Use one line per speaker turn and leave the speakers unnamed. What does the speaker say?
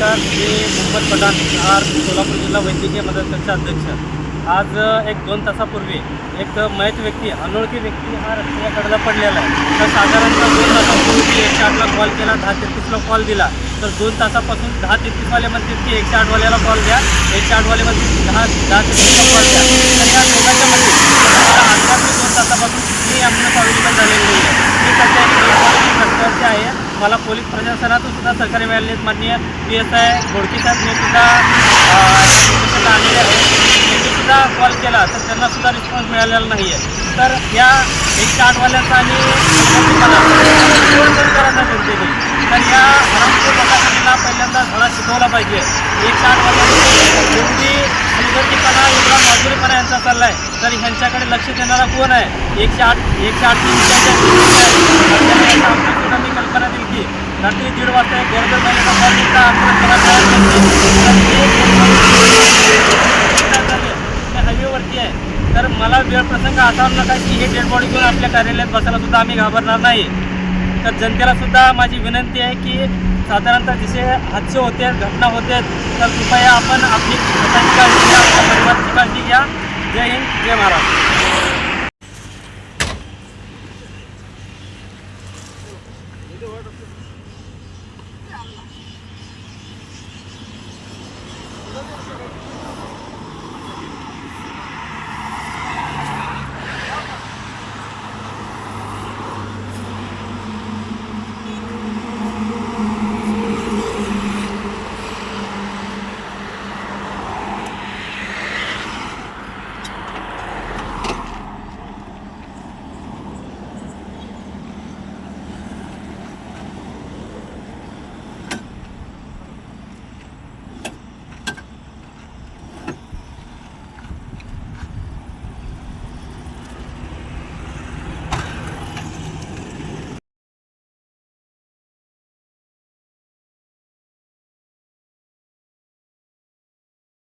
नमस्कार मी मोहम्मद पठाण आर सोलापूर जिल्हा वैद्यकीय मदत कक्ष अध्यक्ष. आज एक दोन तासापूर्वी एक मयत व्यक्ती अनोळखी व्यक्ती हा रस्त्याच्या कडेला पडलेला आहे. तर साधारणतः दोन तासापूर्वी एकशे आठला कॉल केला दहा तेहतीसला कॉल दिला. तर दोन तासापासून दहा तेहतीसवाले म्हणतील की एकशे आठवाल्याला कॉल द्या. एकशे आठवाले म्हणतील दहा दहा तेहतीसला कॉल द्या. तर या दोघांच्या मध्ये मला आजकाल दोन तासापासून मी ॲम्ब्युलन्स अवेलेबल झालेली नाही आहे मी सध्या एक रस्त्यावरती आहे मला पोलीस प्रशासनातून सुद्धा सहकार्य मिळाले माननीय पी एस आय घोडकी साहेब मी सुद्धा आलेले आहे त्यांनी सुद्धा कॉल केला तर त्यांना सुद्धा रिस्पॉन्स मिळालेला नाही आहे तर या एकशे आठवाल्यांचा आणि करायचा जनतेने तर या हरामपूर प्रशासनाला पहिल्यांदा धडा शिकवला पाहिजे. एकशे आठवाल्यांनी एवढी हलगर्जीपणा एवढा माजुरीपणा यांचा चालला आहे तर ह्यांच्याकडे लक्ष देणारा कोण आहे? एकशे आठ एकशे आठ सुद्धा मी कल्पना दिली की रात्री दीड वाजता एक गरोदर महिलेचा कॉल सुद्धा हायवेवरती आहे तर मला वेळ प्रसंग असा नका की हे डेड बॉडी घेऊन आपल्या कार्यालयात बसायला सुद्धा आम्ही घाबरणार नाही. तर जनतेला सुद्धा माझी विनंती आहे की साधारणतः जसे हादसे होते घटना होते तर कृपया आपण आपली स्वतःची काळजी घ्या आपल्या परिवाराची काळजी घ्या. जय हिंद जय महाराष्ट्र.